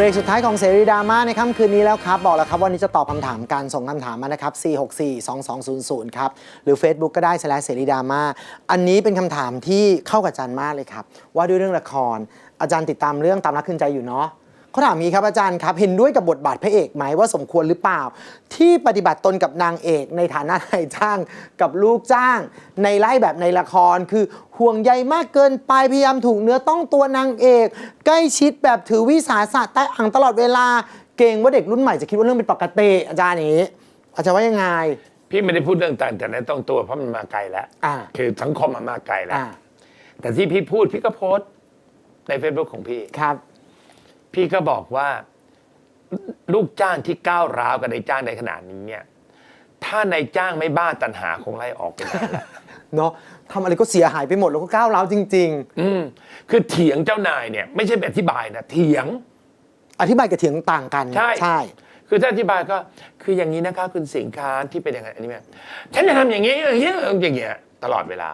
บรกสุดท้ายของเสรีดราม่าในค่ำคืนนี้แล้วครับ บอกแล้วครับวันนี้จะตอบคำถามการส่งคำถามมานะครับ 4642200 ครับ หรือ Facebook ก็ได้แสลเสรีดราม่าอันนี้เป็นคำถามที่เข้ากับอาจารย์มากเลยครับ ว่าด้วยเรื่องละครอาจารย์ติดตามเรื่องตามรักคืนใจอยู่เนาะ เขาถามอย่างนี้ครับอาจารย์ครับ เห็นด้วยกับบทบาทพระเอกไหมว่าสมควรหรือเปล่า ที่ปฏิบัติตนกับนางเอกในฐานะนายจ้างกับลูกจ้าง ในไล่แบบในละครคือห่วงใยมากเกินไปพยายามถูกเนื้อต้องตัวนางเอก ใกล้ชิดแบบถือวิสาสะแต่อ่างตลอดเวลาเกรงว่าเด็กรุ่นใหม่จะคิดว่าเรื่องเป็นปกติอาจารย์อย่างนี้อาจารย์ว่ายังไง พี่ไม่ได้พูดเรื่องต่างแต่นั้นต้องตัวเพราะมันมาไกลแล้วอ่าคือสังคมมันมาไกลแล้วอ่า แต่ที่พี่พูดพี่ก็โพสต์ใน Facebook ของพี่ ครับ พี่ก็บอกว่าลูกจ้างที่ก้าวร้าวกับนายจ้างในขนาดนี้เนี่ยถ้านายจ้างไม่บ้าตันหาคงไล่ออกไปนานแล้ว เนาะทำอะไรก็เสียหายไปหมดแล้วก็ก้าวร้าวจริง อืมคือเถียงเจ้านายเนี่ยไม่ใช่แบบอธิบายนะเถียง ๆ อธิบายกับเถียงต่างกันใช่ ใช่ คือถ้าอธิบายก็คืออย่างนี้นะคะ คุณสิงคานที่เป็นอย่างไงอันนี้แม่ฉันจะทำอย่างนี้อย่างนี้อย่างเงี้ยตลอดเวลา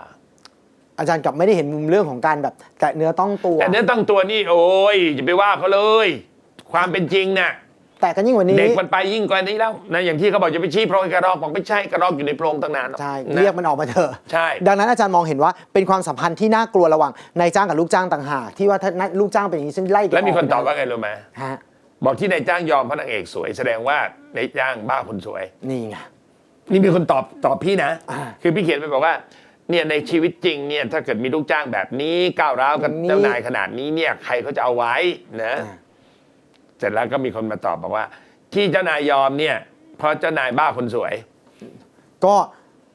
อาจารย์กลับไม่ได้เห็นมุมเรื่องของการแบบ แตะเนื้อต้องตัว แต่เนื้อต้องตัวนี่โอ้ยอย่าไปว่าเขาเลย ความเป็นจริงน่ะแต่กันยิ่งกว่านี้เด็กมันไปยิ่งกว่านี้แล้วนะอย่างที่เขาบอกจะไปชี้โพรงให้กระรอกบอกไม่ใช่กระรอกอยู่ในโพรงตั้งนานใช่นะเรียกมันออกมาเถอะใช่ดังนั้นอาจารย์มองเห็นว่าเป็นความสัมพันธ์ที่น่ากลัวระหว่างนายจ้างกับลูกจ้างต่างหากที่ว่าถ้าลูกจ้างเป็นอย่างนี้ฉันไล่แกแล้วมีคนกไปตอบว่าไงรู้ไหมฮะบอกที่นายจ้างยอมเพราะนางเอกสวย แสดงว่านายจ้างบ้าคนสวย นี่ไงนี่มีคนตอบตอบพี่นะอ่าคือพี่เขียนไปบอกว่า เนี่ยในชีวิตจริงเนี่ยถ้าเกิดมีลูกจ้างแบบนี้ก้าวร้าวกับนี่เจ้านายขนาดนี้เนี่ยใครเขาจะเอาไว้นะอ่าเสร็จแล้วก็มีคนมาตอบบอกว่า ที่เจ้านายยอมเนี่ย เพราะเจ้านายบ้าคนสวย ก็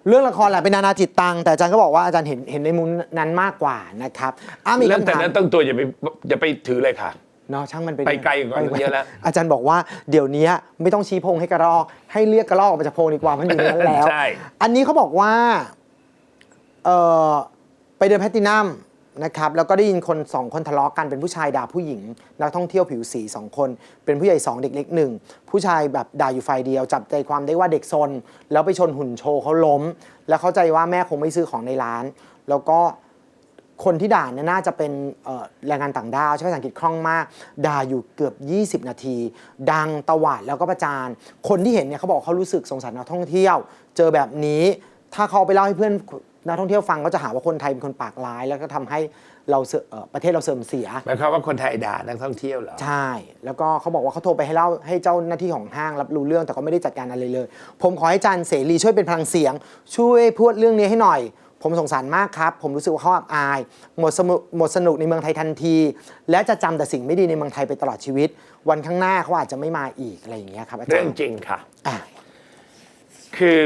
เรื่องละครแหละเป็นนานาจิตตังแต่อาจารย์ก็บอกว่าอาจารย์เห็นเห็นในมุมนั้นมากกว่านะครับอ้ามีเรื่องคำแต่ถามนั้นต้องตัวอย่าไปอย่าไปถือเลยค่ะ เนาะช่างมันไปไปไกลกว่านั้นเยอะแล้ว อาจารย์บอกว่าเดี๋ยวนี้ไม่ต้องชี้โพงให้กระรอก ให้เรียกกระรอกออกมาจากโพงดีกว่ามันอยู่ในนั้นแล้ว ใช่ อันนี้เขาบอกว่า เออไปเดินแพตตินัมนะครับแล้วก็ได้ยินคนสองคนทะเลาะกันเป็นผู้ชายด่าผู้หญิง นักท่องเที่ยวผิวสีสองคน เป็นผู้ใหญ่สองเด็กเล็กหนึ่งผู้ชายแบบด่าอยู่ฝ่ายเดียว จับใจความได้ว่าเด็กซนแล้วไปชนหุ่นโชว์เขาล้ม แล้วเข้าใจว่าแม่คงไม่ซื้อของในร้าน แล้วก็คนที่ด่าเนี่ยน่าจะเป็นเอ่อแรงงานต่างด้าวใช้ภาษาอังกฤษคล่องมาก ด่าอยู่เกือบ 20 นาที ดังตวาดแล้วก็ประจาน คนที่เห็นเนี่ยเขาบอกเขารู้สึกสงสารนักท่องเที่ยว เจอแบบนี้ถ้าเขาเอาไปเล่าให้เพื่อน นักท่องเที่ยวฟังก็จะหาว่าคนไทยเป็นคนปากร้าย แล้วก็ทำให้เราเสื่อเอ่อประเทศเราเสื่อมเสีย หมายความว่าคนไทยด่านักท่องเที่ยวเหรอ ใช่ แล้วก็เขาบอกว่าเขาโทรไปให้เล่าให้เจ้าหน้าที่ของห้างรับรู้เรื่องแต่ก็ไม่ได้จัดการอะไรเลย ผมขอให้อาจารย์เสรีช่วยเป็นพลังเสียง ช่วยพูดเรื่องนี้ให้หน่อย ผมสงสารมากครับ ผมรู้สึกว่าเขาอับอาย หมดสนุกหมดสนุกในเมืองไทยทันที และจะจำแต่สิ่งไม่ดีในเมืองไทยไปตลอดชีวิต วันข้างหน้าเขาอาจจะไม่มาอีกอะไรอย่างเงี้ยครับอาจารเรื่องย์จริงค่ะ อะ คือ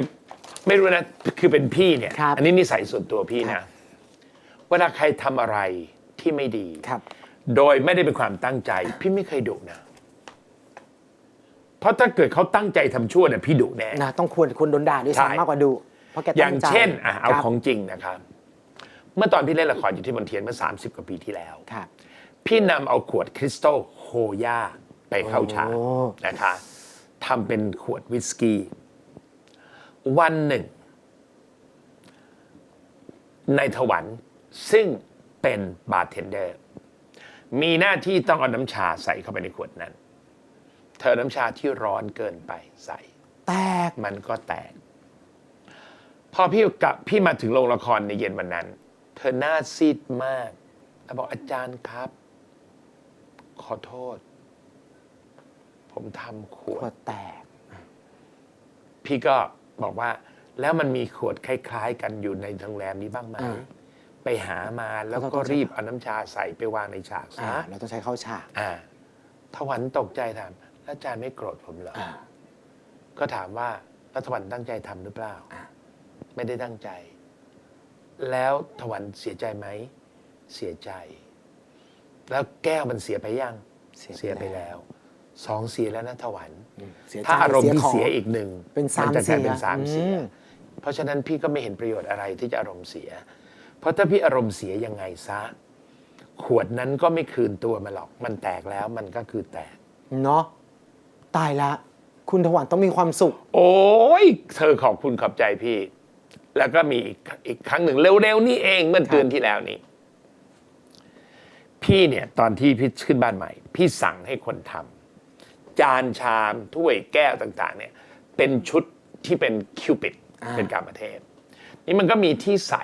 ไม่รู้นะคือเป็นพี่เนี่ย ครับ อันนี้นิสัยส่วนตัวพี่ครันะบเวลาใครทำอะไรที่ไม่ดี ครับ โดยไม่ได้เป็นความตั้งใจ พี่ไม่เคยดุนะ เพราะถ้าเกิดเขาตั้งใจทำชั่วเนี่ยพี่ดุแน่ นะต้องควรควรโดนด่าด้วยใช่ ซ้ำมากกว่าดูเพราะแกอตั้ย่างงใจเช่นอะเอาครับของจริงนะครับ เมื่อตอนพี่เล่นละครอยู่ที่มนเทียนเมื่อ 30 กว่าปีที่แล้ว ครับ พี่นำเอาขวดคริสตัลโฮย่าไปเข้าฉากโอ้ นะคะทำเป็นขวดวิสกี้ วันหนึ่ง ในถวันซึ่งเป็นบาร์เทนเดอร์ มีหน้าที่ต้องเอาน้ำชาใส่เข้าไปในขวดนั้น เธอน้ำชาที่ร้อนเกินไปใส่ แตกมันก็แตก พอพี่กลับพี่มาถึงโรงละครในเย็นวันนั้น เธอหน้าซีดมากแล้วบอกอาจารย์ครับ ขอโทษ ผมทำขวขวดดแตก พี่ก็ บอกว่า แล้วมันมีขวดคล้าย ๆ กันอยู่ในโรงแรมนี้บ้างไหมอ่าไปหามาแล้วแล้วก็ก็ต้องรีบเอาน้ำชาใส่ไปวางในฉากอ่าซะเราต้องใช้เข้าฉาก อ่าทวันตกใจถามแล้วอาจารย์ไม่โกรธผมเหรอ อ่า ก็ถามว่ารัฐวันตั้งใจทำหรือเปล่า อ่า ไม่ได้ตั้งใจ แล้วถวันเสียใจไหม เสียใจ แล้วแก้วมันเสียไปยัง เสียไปไปแล้ว สองเสียแล้วนะถวัน เสียใจถ้าอารมณ์ที่ของเสียอีกหนึ่งเป็นสามจะกลายเป็นเสียสามเสีย อืม เพราะฉะนั้นพี่ก็ไม่เห็นประโยชน์อะไรที่จะอารมณ์เสีย เพราะถ้าพี่อารมณ์เสียยังไงซะ ขวดนั้นก็ไม่คืนตัวมาหรอก มันแตกแล้วมันก็คือแตก เนาะตายละ คุณถวันต้องมีความสุข โอ้ยเธอขอบคุณขอบใจพี่ แล้วก็มีอีกอีกครั้งหนึ่งเร็วๆนี่เองเมื่อเดือนที่แล้วนี้พี่เนี่ย ตอนที่พี่ขึ้นบ้านใหม่ พี่สั่งให้คนทจานชามถ้วยแก้วต่างๆเนี่ยเป็นชุดที่เป็นคิวปิดอ่าเป็นการมาเทพนี่มันก็มีที่ใส่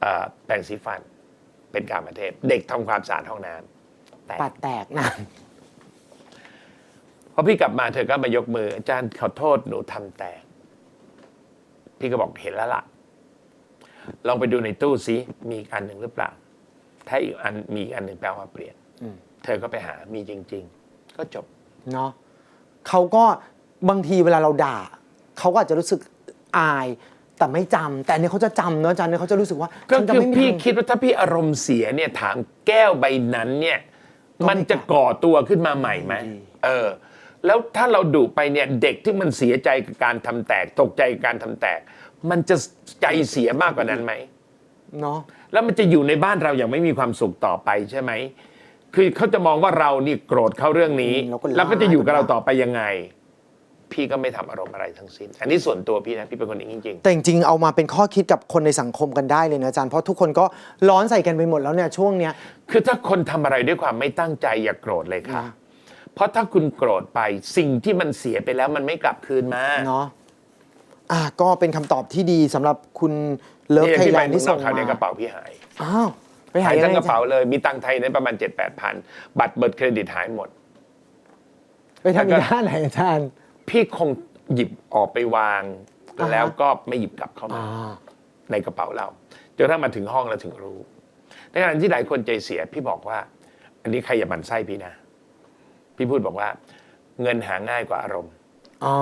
เอ่อแปรงสีฟันเป็นการมาเทพเด็กทำความสะอาดห้องน้ำแต่ปัดแตกนะพอพี่กลับมาเธอก็มายกมือ อาจารย์ขอโทษหนูทำแตก พี่ก็บอกเห็นแล้วล่ะ ลองไปดูในตู้ซิมีอีกอันหนึ่งหรือเปล่า ถ้าอีกอันมีอีกอันหนึ่งแปลว่าเปลี่ยนอืมเธอก็ไปหามีจริง ๆ ก็จบ เนาะเขาก็บางทีเวลาเราด่า เขาก็อาจจะรู้สึกอายแต่ไม่จำแต่อันนี้เขาจะจำเนอะอาจารย์เนี่ยเขาจะรู้สึกว่าก็ฉันจะคือไม่มีพี่ทาง คิดว่าถ้าพี่อารมณ์เสียเนี่ยถามแก้วใบนั้นเนี่ยก็ไม่มันจะก่อตัวขึ้นมาใหม่ไหมดีเออ แล้วถ้าเราดุไปเนี่ยเด็กที่มันเสียใจกับการทำแตก ตกใจกับการทำแตก มันจะใจเสียมากกว่านั้นไหม เนาะ แล้วมันจะอยู่ในบ้านเราอย่างไม่มีความสุขต่อไปใช่ไหม คือเขาจะมองว่าเรานี่โกรธเขาเรื่องนี้ อืมเราก็แล้วก็จะอยู่กับเราลากต่อไปยังไง พี่ก็ไม่ทำอารมณ์อะไรทั้งสิ้น อันนี้ส่วนตัวพี่นะพี่เป็นคนอย่างนี้จริง แต่จริงๆ เอามาเป็นข้อคิดกับคนในสังคมกันได้เลยนะอาจารย์ เพราะทุกคนก็ร้อนใส่กันไปหมดแล้วเนี่ยช่วงเนี้ย ๆ คือถ้าคนทำอะไรด้วยความไม่ตั้งใจอย่าโกรธเลยค่ะนะเพราะถ้าคุณโกรธไปสิ่งที่มันเสียไปแล้วมันไม่กลับคืนมาเนาะอะก็เป็นคำตอบที่ดีสำหรับคุณเลิฟนี่ไทยพี่แลไปนด์เมือที่งนส่อกงคราวนี้กมาระเป๋าพี่หาย อ้าว ไปหาหายยทั้งไงกระเป๋าเลย มีตังค์ไทยนั้นประมาณ7 8พันบัตรเบิดเครดิตหายหมด ไปทำอีกด้านไหนอาจารย์ พี่คงหยิบออกไปวาง อ่าฮะ แล้วก็ไม่หยิบกลับเข้ามา อ่า ในกระเป๋าเราจนถ้ามาถึงห้องแล้วถึงรู้ ในขณะที่หลายคนใจเสีย พี่บอกว่า อันนี้ใครอย่าหมันไส้พี่นะ พี่พูดบอกว่า เงินหาง่ายกว่าอารมณ์ อ๋อ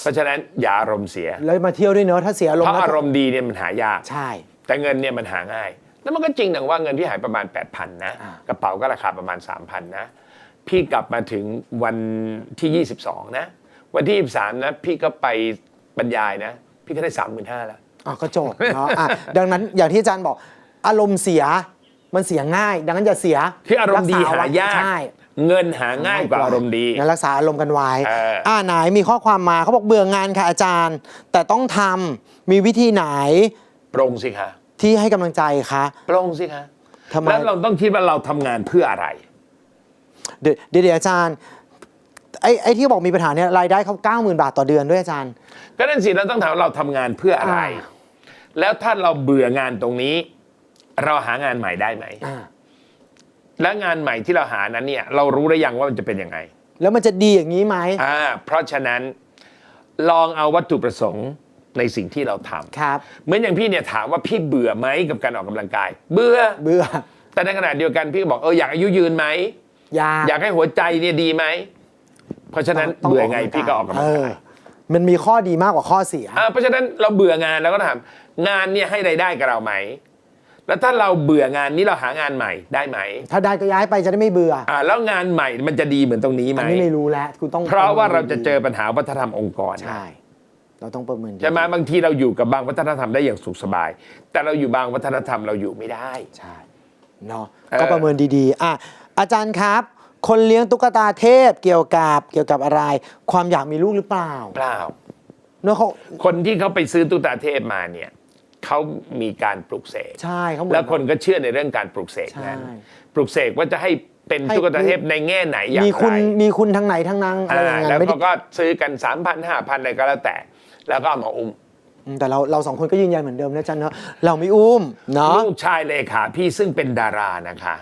เพราะฉะนั้นอย่าอารมณ์เสีย แล้วมาเที่ยวด้วยเนอะถ้าเสียลมเพราะณ์อารมณ์ดีเนี่ยมันหายาก ใช่ แต่เงินเนี่ยมันหาง่าย แล้วมันก็จริงดังว่าเงินพี่หายประมาณ 8,000 นะอ่ากระเป๋าก็ราคาประมาณ 3,000 นะ พี่กลับมาถึงวันที่ 22 นะ วันที่ 23 นะ พี่ก็ไปบรรยายนะ พี่ก็ได้ 35,000แล้วอ๋อก็จบเนาะอะดังนั้นอย่างที่อาจารย์บอก อารมณ์เสียมันเสียง่าย ดังนั้นอย่าเสียคืออารมณ์ดีกษหายาก ใช่เงินหาง่ายกว่าอารมณ์ดีงั้นรักษาอารมณ์กันไว้เอออ่ อ่าไหนมีข้อความมาเขาบอกเบื่องานค่ะอาจารย์ แต่ต้องทำมีวิธีไหน ปรงสิคะ ที่ให้กำลังใจคะปรงสิคะทำไมแล้วเราต้องคิดว่าเราทำงานเพื่ออะไร เดี๋ยวเดี๋ยวเดี๋ยวอาจารย์ไอ้ไอ้ที่บอกมีปัญหาเนี่ยรายได้เขาเก้าหมื่นบาทต่อเดือนด้วยอาจารย์ ก็นั่นสิเราต้องถามว่าเราทำงานเพื่ออะไร อ่า แล้วถ้าเราเบื่องานตรงนี้ เราหางานใหม่ได้ไหม อ่าและงานใหม่ที่เราหานั้นเนี่ย เรารู้หรือยังว่ามันจะเป็นยังไง แล้วมันจะดีอย่างนี้ไหมอ่าเพราะฉะนั้นลองเอาวัตถุประสงค์ ในสิ่งที่เราทำครับ เหมือนอย่างพี่เนี่ยถามว่าพี่เบื่อไหมกับการออกกำลังกาย เบื่อ เบื่อ แต่ในขณะเดียวกันพี่ก็บอกเอออยากอายุยืนไหมยาอยากให้หัวใจเนี่ยดีไหม เพราะฉะนั้นต้เบื่อไงพี่ก็ออกกำลังเกายมันมีข้อดีมากกว่าข้อเสียอ่าเพราะฉะนั้นเราเบื่องานเราก็ถามงานเนี่ยให้รายได้กับเราไหม แล้วถ้าเราเบื่องานนี้เราหางานใหม่ได้ไหม ถ้าได้ก็ย้ายไปจะได้ไม่เบื่ออ่าแล้วงานใหม่มันจะดีเหมือนตรงนี้ไหมอันนี้ไม่รู้แล้วคุณต้อง เพราะว่าเราจะเจอปัญหาวัฒนธรรมองค์กรใช่ เราต้องประเมินดีใช่ไหมบางทีเราอยู่กับบางวัฒนธรรมได้อย่างสุขสบาย แต่เราอยู่บางวัฒนธรรมเราอยู่ไม่ได้ ใช่เนาะเออ ก็ประเมินดีๆอะอาจารย์ครับ คนเลี้ยงตุ๊กตาเทพเกี่ยวกับเกี่ยวกับอะไร ความอยากมีลูกหรือเปล่าเปล่า เนอะเขาคนที่เขาไปซื้อตุ๊กตาเทพมาเนี่ยเขามีการปลุกเสกใช่เขาเหมือแล้วคนก็เชื่อในเรื่องการปลุกเสกนั้นใช่ ปลุกเสกว่าจะให้เป็นให้ตุ๊กตาเทพในแง่ไหนอย่างมีไรคุณมีคุณทางไหนทางนั้นอะไรอย่างอ่านั้แล้วนไม่ได้ เขาก็ซื้อกัน 3 0 0 0 5 0 0 0อะไรก็แล้วแต่ แล้วก็เอามาอุ้มอืมแต่เราเราสองคนก็ยืนยันเหมือนเดิมนะอาจันเนาะเราไม่อุ้มเนาะลูกชายเลขาพี่ซึ่งเป็นดารานะคะ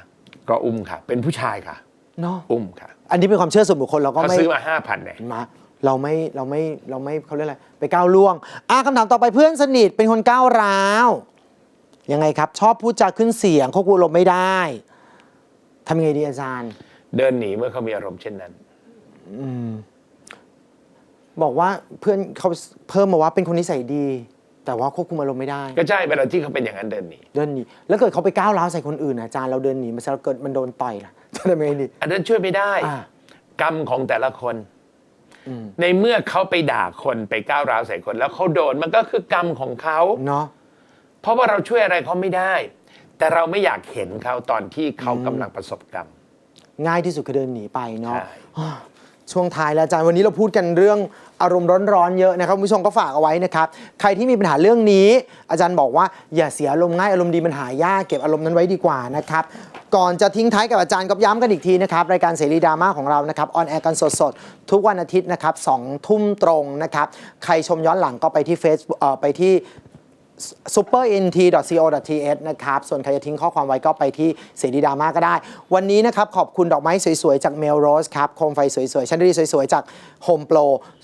ก็อุ้มค่ะ เป็นผู้ชายค่ะ เนาะอุ้มค่ะอันนี้เป็นความเชื่อส่วนบุคคลเราก็เขาไม่ ซื้อมา5,000เนี่ยเห็นไหมเราไม่เราไม่เราไม่เขาเรียกอะไรไปก้าวล่วงอะคำถามต่อไปเพื่อนสนิทเป็นคนก้าวร้าวยังไงครับ ชอบพูดจาขึ้นเสียงควบคุมอารมณ์ไม่ได้ทำยังไงดีอาจารย์ เดินหนีเมื่อเขามีอารมณ์เช่นนั้น บอกว่าเพื่อนเขาเพิ่มมาว่าเป็นคนนิสัยดี แต่ว่าควบคุมอารมณ์ไม่ได้ ก็ใช่เวลาที่เขาเป็นอย่างนั้นเดินหนีเดินหนีแล้วเกิดเขาไปก้าวร้าวใส่คนอื่นอะอาจารย์เราเดินหนีมาแล้วเกิดมันโดนต่อยล่ะจะทำยังไงดีอันนั้นช่วยไม่ได้ อ่ากรรมของแต่ละคน อืมในเมื่อเขาไปด่าคนไปก้าวร้าวใส่คน แล้วเขาโดนมันก็คือกรรมของเขา เนาะเพราะว่าเราช่วยอะไรเขาไม่ได้ แต่เราไม่อยากเห็นเขาตอนที่เขากำลังประสบกรรม ง่ายที่สุดคือเดินหนีไปเนาะใช่อ่า ช่วงท้ายแล้วอาจารย์วันนี้เราพูดกันเรื่องอารมณ์ร้อนๆเยอะนะครับคุณผู้ชมก็ฝากเอาไว้นะครับใครที่มีปัญหาเรื่องนี้ อาจารย์บอกว่าอย่าเสียอารมณ์ง่ายอารมณ์ดีมันหายากเก็บอารมณ์นั้นไว้ดีกว่านะครับก่อนจะทิ้งท้ายกับอาจารย์ก็ย้ำกันอีกทีนะครับรายการเสรีดราม่าของเรานะครับออนแอร์กันสดๆ ทุกวันอาทิตย์นะครับสองทุ่มตรงนะครับใครชมย้อนหลังก็ไปที่เอ่อไปที่ superint.co.th นะครับ ส่วนใครจะทิ้งข้อความไว้ก็ไปที่เสรีดราม่าก็ได้ วันนี้นะครับ ขอบคุณดอกไม้สวย ๆ จากเมลโรสครับโคมไฟสวย ๆ ชันดีสวย ๆ จากโฮมโปร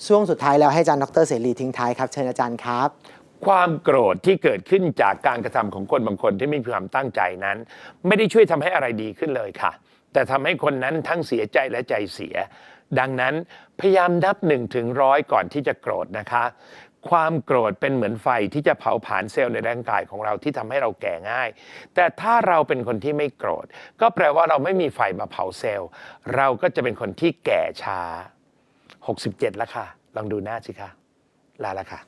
ช่วงสุดท้ายแล้วให้อาจารย์ดรเสรีทิ้งท้ายครับ เชิญอาจารย์ครับ ความโกรธที่เกิดขึ้นจากการกระทำของคนบางคนที่ไม่มีความตั้งใจนั้น ไม่ได้ช่วยทำให้อะไรดีขึ้นเลยค่ะ แต่ทำให้คนนั้นทั้งเสียใจและใจเสีย ดังนั้นพยายามนับหนึ่งถึงร้อยก่อนที่จะโกรธนะคะ ความโกรธเป็นเหมือนไฟที่จะเผาผลาญเซลล์ในร่างกายของเราที่ทำให้เราแก่ง่าย แต่ถ้าเราเป็นคนที่ไม่โกรธ ก็แปลว่าเราไม่มีไฟมาเผาเซลล์ เราก็จะเป็นคนที่แก่ช้า 67 แล้วค่ะ ลองดูหน้าสิคะ ลาละค่ะ